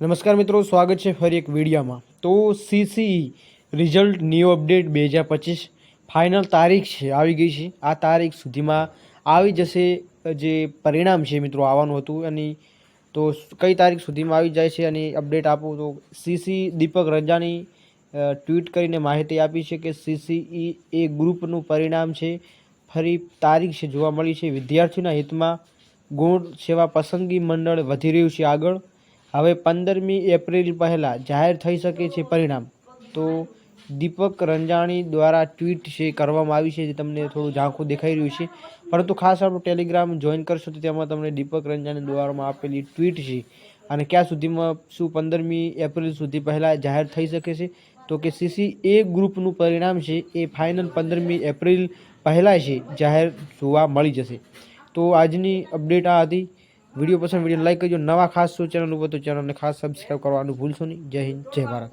નમસ્કાર મિત્રો, સ્વાગત છે ફરી એક વિડીયોમાં. તો સીસીઈ રિઝલ્ટ ન્યૂ અપડેટ બે હજાર પચીસ ફાઇનલ તારીખ છે, આવી ગઈ છે. આ તારીખ સુધીમાં આવી જશે, જે પરિણામ છે મિત્રો, આવવાનું હતું. અને તો કઈ તારીખ સુધીમાં આવી જાય છે અને અપડેટ આપું તો સીસી દીપક રજાની ટ્વીટ કરીને માહિતી આપી છે કે સીસીઈ એ ગ્રુપનું પરિણામ છે. ફરી તારીખ છે, જોવા મળી છે. વિદ્યાર્થીના હિતમાં ગુણ સેવા પસંદગી મંડળ વધી રહ્યું છે આગળ. હવે પંદરમી એપ્રિલ પહેલાં જાહેર થઈ શકે છે પરિણામ. તો દીપક રંજાણી દ્વારા ટ્વીટ છે, કરવામાં આવી છે, જે તમને થોડું ઝાંખું દેખાઈ રહ્યું છે. પરંતુ ખાસ આપણે ટેલિગ્રામ જોઈન કરશો તો તેમાં તમને દીપક રંજાણી દ્વારા આપેલી ટ્વીટ છે. અને ક્યાં સુધીમાં શું પંદરમી એપ્રિલ સુધી પહેલાં જાહેર થઈ શકે છે? તો કે સીસી એ ગ્રુપનું પરિણામ છે, એ ફાઇનલ પંદરમી એપ્રિલ પહેલાં છે જાહેર જોવા મળી જશે. તો આજની અપડેટ આ હતી. વીડિયો પસંદ વીડિયો લાઈક કરજો. નવા ખાસ શું ચેનલ ઉપર તો ચેનલને ખાસ સબસ્ક્રાઈબ કરવાનું ભૂલશો નહીં. જય હિન્દ, જય ભારત.